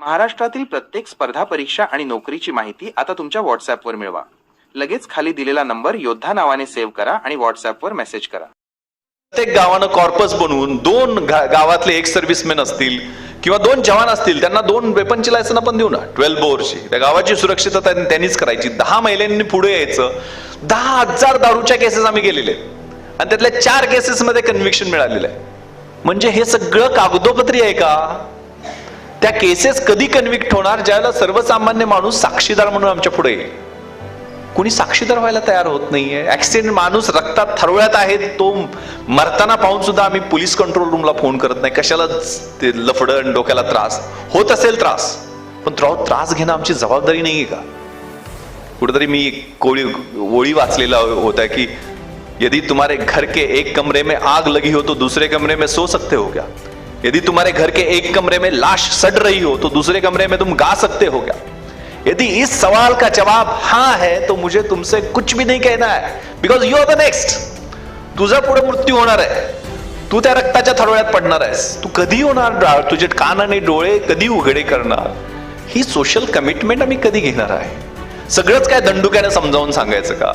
महाराष्ट्रातील प्रत्येक स्पर्धा परीक्षा आणि नोकरीची माहिती आता तुमच्या व्हॉट्सॲपवर मिळवा. लगेच खाली दिलेला नंबर योद्धा नावाने सेव्ह करा आणि व्हॉट्सॲपवर मेसेज करा. प्रत्येक गावानं कॉर्पस बनवून दोन गावातले एक सर्व्हिसमॅन असतील किंवा दोन जवान असतील त्यांना दोन वेपनची लायसन आपण देऊ ना. ट्वेल्व बोअरची त्या गावाची सुरक्षितता त्यांनीच करायची. दहा महिलांनी पुढे यायचं. दहा हजार दारूच्या केसेस आम्ही केलेले आणि त्यातल्या चार केसेसमध्ये कन्व्हिक्शन मिळालेलं आहे. म्हणजे हे सगळं कागदोपत्री आहे का? त्या केसेस कधी कन्व्हिक्ट होणार ज्याला सर्वसामान्य माणूस साक्षीदार म्हणून आमच्या पुढे कुणी साक्षीदार व्हायला तयार होत नाहीये. ऍक्सिडेंट माणूस रक्तात थरवळ्यात आहे तो मरताना पाहून सुद्धा आम्ही पोलीस कंट्रोल रूमला फोन करत नाही. कशाला ते लफडण डोक्याला त्रास? होत असेल त्रास पण त्रास घेणं आमची जबाबदारी नाहीये का? कुठेतरी मी एक कोळी ओळी वाचलेला होता की यदि तुम्हारे घर के एक कमरे में आग लगी हो तो दूसरे कमरे में सो सकते हो क्या? यदि तुम्हारे घर के एक कमरे में लाश सड़ रही हो तो दूसरे कमरे में तुम गा सकते हो क्या? यदि इस सवाल का जवाब हाँ है तो मुझे तुमसे कुछ भी नहीं कहना है because you are the next तुझा पुढे मृत्यू होणार आहे. तू त्या रक्ताच्या थडोळ्यात पडणार आहेस. तू कधी होणार तुझे कान आणि डोळे कधी उघडे करणार? ही सोशल कमिटमेंट आम्ही कधी घेणार आहे? सगळंच काय दंडुक्याने समजावून सांगायचं का?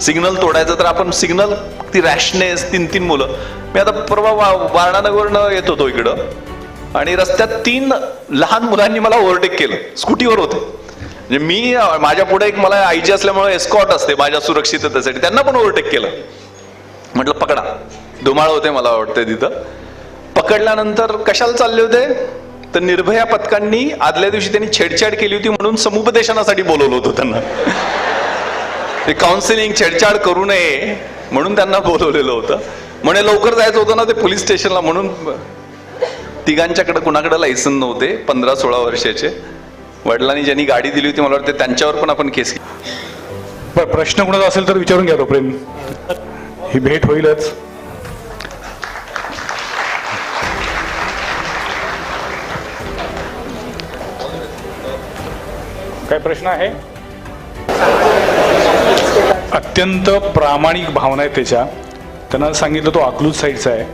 सिग्नल तोडायचं तर आपण सिग्नल ती रॅशनेस तीन तीन मुलं. मी आता परवा वा- वारणानगरनं येत होतो इकडं. आणि रस्त्यात तीन लहान मुलांनी मला ओव्हरटेक केलं. स्कूटीवर होते. म्हणजे मी माझ्या पुढे एक मला आईची असल्यामुळे एस्कॉट असते माझ्या सुरक्षिततेसाठी. त्यांना पण ओव्हरटेक केलं. म्हटलं पकडा. धुमाळ होते मला वाटतंय तिथं. पकडल्यानंतर कशाला चालले होते? तर निर्भया पथकांनी आदल्या दिवशी त्यांनी छेडछाड केली होती म्हणून समुपदेशनासाठी बोलवलं होतं त्यांना. ते काउन्सिलिंग छेडछाड करू नये. म्हणून त्यांना बोलवलेलं होतं. म्हणे लवकर जायचं होतं ना ते पोलीस स्टेशनला म्हणून. तिघांच्याकडे कुणाकडे लायसन नव्हते पंधरा सोळा वर्षाचे. वडिलांनी ज्यांनी गाडी दिली होती मला वाटते त्यांच्यावर पण आपण केस प्रश्न कुणाचा असेल तर विचारून घ्या प्रेम. ही भेट होईलच. काय प्रश्न आहे? अत्यंत प्रामाणिक भावना आहे त्याच्या. त्यांना सांगितलं तो अकलूज साईडचा आहे.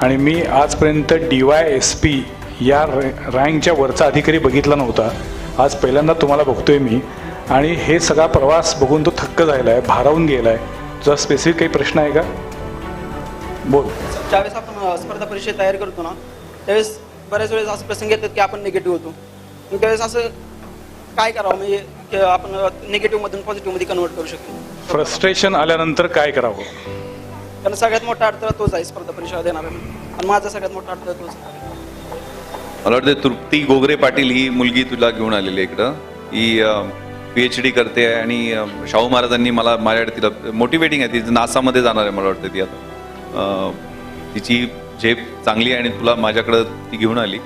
आणि मी आजपर्यंत डी वाय एस पी या रॅ- रँकच्या वरचा अधिकारी बघितला नव्हता. आज पहिल्यांदा तुम्हाला बघतोय मी. आणि हे सगळा प्रवास बघून तो थक्क झाला आहे भारावून गेला आहे तुझा स्पेसिफिक काही प्रश्न आहे का? बोल. ज्यावेळेस आपण स्पर्धा परीक्षा तयार करतो ना त्यावेळेस बऱ्याच वेळेस असं प्रसंग येतात की आपण निगेटिव्ह होतो. त्यावेळेस असं काय करावं? म्हणजे की आपण निगेटिव्ह मधून पॉझिटिव्हमध्ये कन्वर्ट करू शकतो. फ्रस्ट्रेशन आल्यानंतर काय करावं? कारण सगळ्यात मोठा अडथळा तोच आहे स्पर्धा परीक्षा देणार आणि माझा सगळ्यात मोठा अडथळा तोच आहे. मला वाटतं तृप्ती गोगरे पाटील ही मुलगी तुला घेऊन आलेली आहे इकडं. ही पी एच डी करते आहे आणि अ, शाहू महाराजांनी मला माझ्याकडे तिला मोटिवेटिंग आहे. ती नासामध्ये जाणार आहे मला वाटतं ती आता. अ, तिची झेप चांगली आहे आणि तुला माझ्याकडं ती घेऊन आली.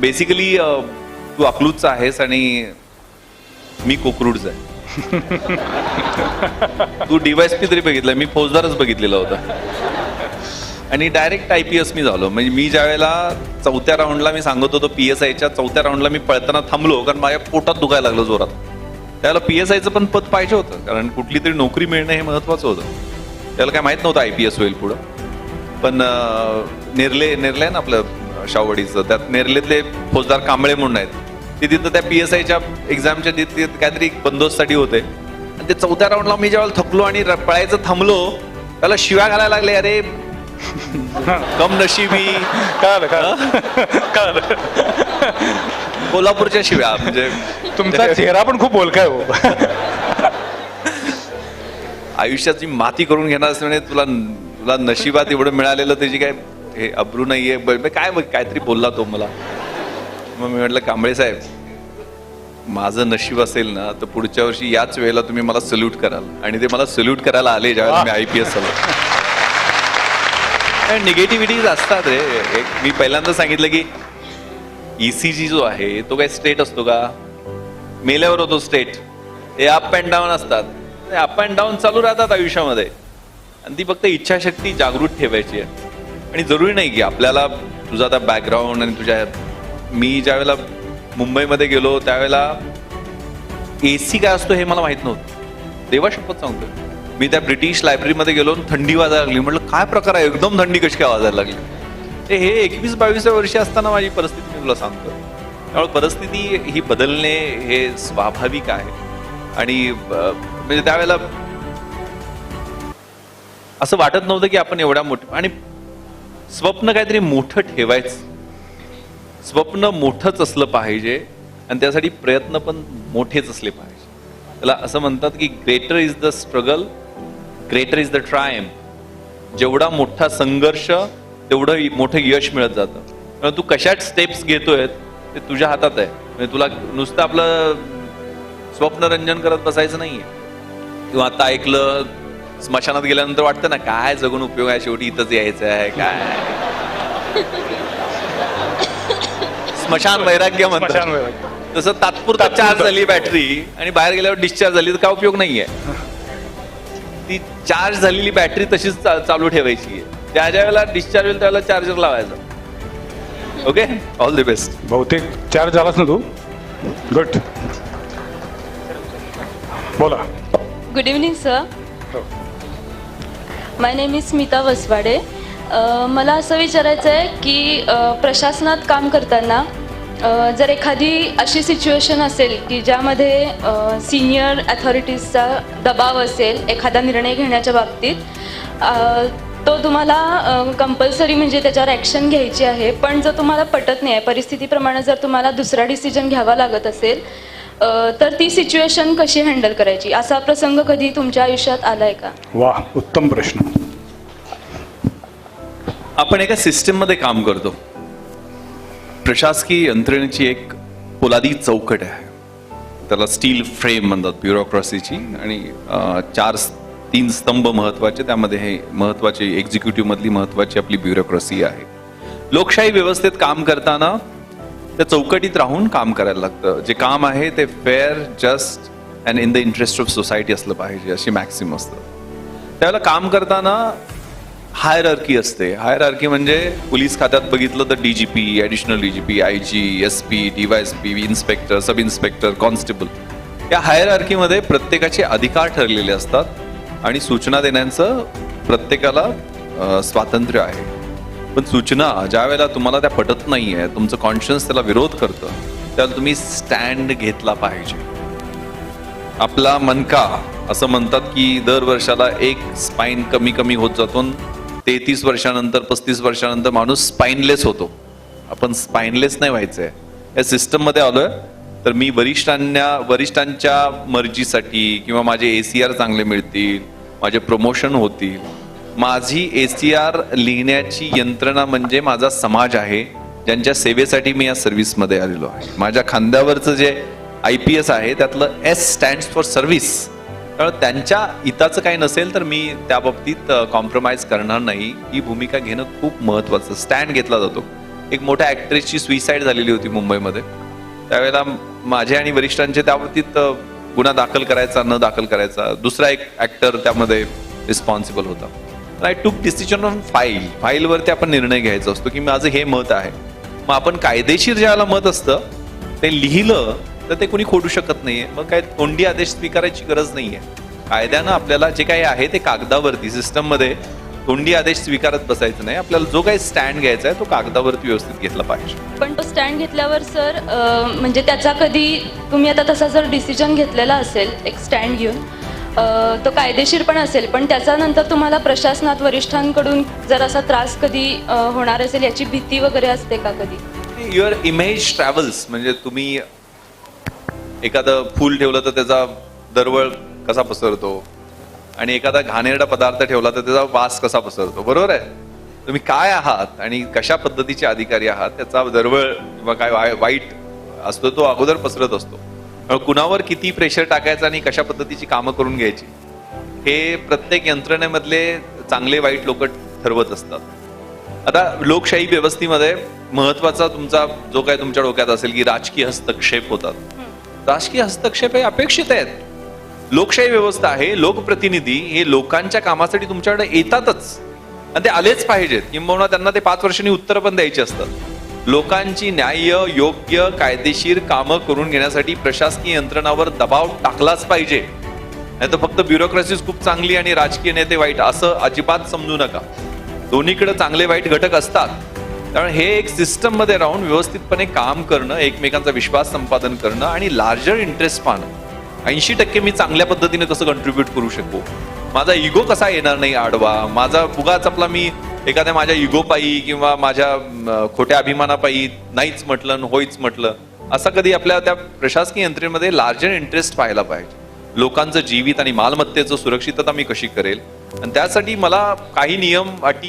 बेसिकली तू अकलूजचा आहेस आणि मी कोकरूडचा आहे. तू डीवायसपी तरी बघितलं मी फौजदारच बघितलेला होता. आणि डायरेक्ट आय पी एस मी झालो. म्हणजे मी ज्या वेळेला चौथ्या राऊंडला मी सांगत होतो पी एस आयच्या चौथ्या राऊंडला मी पळताना थांबलो कारण माझ्या पोटात दुखायला लागलं जोरात. त्याला पी एस आयचं पण पद पाहिजे होतं कारण कुठली तरी नोकरी मिळणं हे महत्वाचं होतं. त्याला काय माहीत नव्हतं आय पी एस होईल पुढं. पण नेरले नेरले आहे ना आपलं शावडीचं त्यात नेरलेतले फौजदार कांबळे म्हणून आहेत. ते तिथं त्या पी एस आयच्या एक्झामच्या तिथे काहीतरी बंदोबस्तासाठी होते. आणि ते चौथ्या राऊंडला मी ज्यावेळेला थकलो आणि पळायचं थांबलो त्याला शिव्या घालायला लागले अरे कम नशिबी कळालं. कोल्हापूरच्या शिव्या म्हणजे तुमचा चेहरा पण खूप बोलका आहे हो. आयुष्याची माती करून घेणार असं म्हणजे तुला तुला नशिबात एवढं मिळालेलं त्याची काय हे अब्रू नाहीये. काय काहीतरी बोलला तो मला. मग मी म्हटलं कांबळे साहेब माझं नशीब असेल ना तर पुढच्या वर्षी याच वेळेला तुम्ही मला सल्यूट कराल. आणि ते मला सल्यूट करायला आले ज्यावेळेला मी आय पी एस झालो. निगेटिव्हिटीज असतात रे. एक मी पहिल्यांदा सांगितलं की ईसीजी जो आहे तो काय स्टेट असतो का? मेल्यावर होतो स्टेट हे अप अँड डाऊन असतात. अप अँड डाऊन चालू राहतात आयुष्यामध्ये. आणि ती फक्त इच्छाशक्ती जागृत ठेवायची आहे. आणि जरुरी नाही की आपल्याला तुझा आता बॅकग्राऊंड आणि तुझ्या मी ज्यावेळेला मुंबईमध्ये गेलो त्यावेळेला ए सी काय असतो हे मला माहीत नव्हतं. देवा शपथ सांगतो मी त्या ब्रिटिश लायब्ररीमध्ये गेलो आणि थंडी वाजायला लागली. म्हटलं काय प्रकार आहे? एकदम थंडी कशी काय वाजायला लागली? ते हे एकवीस बावीसव्या वर्षी असताना माझी परिस्थिती मी तुला सांगतो त्यामुळे परिस्थिती ही बदलणे हे स्वाभाविक आहे. आणि म्हणजे त्यावेळेला असं वाटत नव्हतं की आपण एवढ्या मोठं आणि स्वप्न काहीतरी मोठं ठेवायचं. स्वप्न मोठंच असलं पाहिजे आणि त्यासाठी प्रयत्न पण मोठेच असले पाहिजे. त्याला असं म्हणतात की greater is the struggle greater is the triumph जेवढा मोठा संघर्ष तेवढं मोठं यश मिळत जातं. तू कशात स्टेप्स घेतोय ते तुझ्या हातात आहे. म्हणजे तुला नुसतं आपलं स्वप्नरंजन करत बसायचं नाहीये. किंवा आता ऐकलं स्मशानात गेल्यानंतर वाटतं ना काय जगून उपयोग आहे शेवटी इथंच यायचं आहे काय? स्मशान वैराग्य स्मशान म्हणतात वैराग्य. तसं तात्पुरतं चार्ज झाली बॅटरी आणि बाहेर गेल्यावर डिस्चार्ज झाली तर काय उपयोग नाहीये. ती चार्ज झालेली बॅटरी तशीच चा- चालू ठेवायची आहे. ज्या ज्या वेळेला डिस्चार्ज होईल त्यावेळेला चार्जर लावायचा. ओके ऑल द बेस्ट बहुतेक चार झालास ना तू? गुड बोला. Good evening sir my name is Smita Vaswade मला असं विचारायचं आहे की प्रशासनात काम करताना जर एखादी अशी सिच्युएशन असेल की ज्यामध्ये सिनियर ॲथॉरिटीजचा दबाव असेल एखादा निर्णय घेण्याच्या बाबतीत तो तुम्हाला कंपल्सरी म्हणजे त्याच्यावर ॲक्शन घ्यायची आहे पण जर तुम्हाला पटत नाही आहे परिस्थितीप्रमाणे जर तुम्हाला दुसरा डिसिजन घ्यावा लागत असेल तर ती सिच्युएशन कशी हँडल करायची? असा प्रसंग कधी तुमच्या आयुष्यात आला आहे का? वा उत्तम प्रश्न. आपण एका सिस्टीममध्ये काम करतो. प्रशासकीय यंत्रणेची एक पोलादी चौकट आहे. त्याला स्टील फ्रेम म्हणतात ब्युरोक्रॉसीची आणि चार तीन स्तंभ महत्त्वाचे त्यामध्ये हे महत्त्वाचे एक्झिक्युटिव्ह मधली महत्वाची आपली ब्युरोक्रॉसी आहे. लोकशाही व्यवस्थेत काम करताना त्या चौकटीत राहून काम करायला लागतं. जे काम आहे ते fair just and in the interest of society असलं पाहिजे अशी मॅक्सिम असतं. त्यावेळेला काम करताना हायरार्की असते. हायरार्की म्हणजे पोलीस खात्यात बघितलं तर DGP additional DGP I G S P DYSP inspector sub inspector constable या हायरार्कीमध्ये प्रत्येकाचे अधिकार ठरलेले असतात आणि सूचना देण्याचं प्रत्येकाला स्वातंत्र्य आहे. पण सूचना ज्या वेळेला तुम्हाला त्या पटत नाहीये तुमचं कॉन्शियन्स त्याला विरोध करतं त्याला तुम्ही स्टँड घेतला पाहिजे. आपला मनका असं म्हणतात की दर वर्षाला एक स्पाईन कमी कमी होत जातो तेहतीस वर्षानंतर पस्तीस वर्षानंतर माणूस स्पाइनलेस होतो. आपण स्पाइनलेस नाही व्हायचंय. या सिस्टममध्ये आलो आलोय तर मी वरिष्ठांना वरिष्ठांच्या मर्जीसाठी किंवा माझे ए सी आर चांगले मिळतील माझे प्रमोशन होतील माझी ए सी आर लिहिण्याची यंत्रणा म्हणजे माझा समाज आहे ज्यांच्या सेवेसाठी मी या सर्व्हिसमध्ये आलेलो आहे. माझ्या खांद्यावरचं जे आय पी एस आहे त्यातलं एस स्टँड्स फॉर सर्व्हिस तर त्यांच्या हिताचं काही नसेल तर मी त्या बाबतीत कॉम्प्रोमाइज करणार नाही. ही भूमिका घेणं खूप महत्वाचं स्टँड घेतला जातो. एक मोठ्या ऍक्ट्रेसची सुईसाईड झालेली होती मुंबईमध्ये. त्यावेळेला माझे आणि वरिष्ठांचे त्या बाबतीत गुन्हा दाखल करायचा न दाखल करायचा. दुसरा एक ऍक्टर त्यामध्ये रिस्पॉन्सिबल होता. आय टूक डिसिजन ऑन फाईल फाईलवरती आपण निर्णय घ्यायचा असतो की माझं हे मत आहे. मग आपण कायदेशीर ज्याला मत असतं ते लिहिलं तर ते कोणी खोडू शकत नाहीये. मग काय तोंडी आदेश स्वीकारायची गरज नाहीये. कायद्यानं आपल्याला जे काही आहे ते कागदावरती सिस्टममध्ये तोंडी आदेश स्वीकारत बसायचं नाही. आपल्याला जो काही स्टँड घ्यायचा आहे तो कागदावरती व्यवस्थित घेतला पाहिजे. पण तो स्टँड घेतल्यावर सर म्हणजे त्याचा कधी तुम्ही आता तसा जर डिसिजन घेतलेला असेल एक स्टँड घेऊन तो कायदेशीर पण असेल पण त्याच्यानंतर तुम्हाला प्रशासनात वरिष्ठांकडून जर असा त्रास कधी होणार असेल याची भीती वगैरे असते का कधी? युअर इमेज ट्रॅव्हल्स म्हणजे तुम्ही एखादं फूल ठेवलं तर त्याचा दरवळ कसा पसरतो? आणि एखादा घाणेरडा पदार्थ ठेवला तर त्याचा वास कसा पसरतो? बरोबर आहे? तुम्ही काय आहात आणि कशा पद्धतीचे अधिकारी आहात? त्याचा दरवळ किंवा काय वाय- वाईट असतो तो अगोदर पसरत असतो. कुणावर किती प्रेशर टाकायचं आणि कशा पद्धतीची कामं करून घ्यायची? हे प्रत्येक यंत्रणेमधले चांगले वाईट लोक ठरवत असतात. आता लोकशाही व्यवस्थेमध्ये महत्त्वाचा तुमचा जो काय तुमच्या डोक्यात असेल की राजकीय हस्तक्षेप होतात. राजकीय हस्तक्षेप हे अपेक्षित आहेत. लोकशाही व्यवस्था आहे लोकप्रतिनिधी हे लोकांच्या कामासाठी तुमच्याकडे येतातच. आणि ते आलेच पाहिजेत. किंबहुना त्यांना ते पाच वर्षांनी उत्तर पण द्यायची असतात. लोकांची न्याय्य योग्य कायदेशीर कामं करून घेण्यासाठी प्रशासकीय यंत्रणावर दबाव टाकलाच पाहिजे. नाही तर फक्त ब्युरोक्रेसीच खूप चांगली आणि राजकीय नेते वाईट असं अजिबात समजू नका. दोन्हीकडे चांगले वाईट घटक असतात. त्यामुळे हे एक सिस्टममध्ये राहून व्यवस्थितपणे काम करणं एकमेकांचा विश्वास संपादन करणं आणि लार्जर इंटरेस्ट पाहणं. ऐंशी टक्के मी चांगल्या पद्धतीने कसं कंट्रीब्यूट करू शकू. माझा इगो कसा येणार नाही आडवा? माझा उगाच आपला मी एखाद्या माझ्या इगोपायी किंवा माझ्या खोट्या अभिमानापायी नाहीच म्हटलं होईच म्हटलं असं कधी आपल्या त्या प्रशासकीय यंत्रणेमध्ये लार्जर इंटरेस्ट पाहायला पाहिजे. लोकांचं जीवित आणि मालमत्तेचं सुरक्षितता मी कशी करेल? आणि त्यासाठी मला काही नियम अटी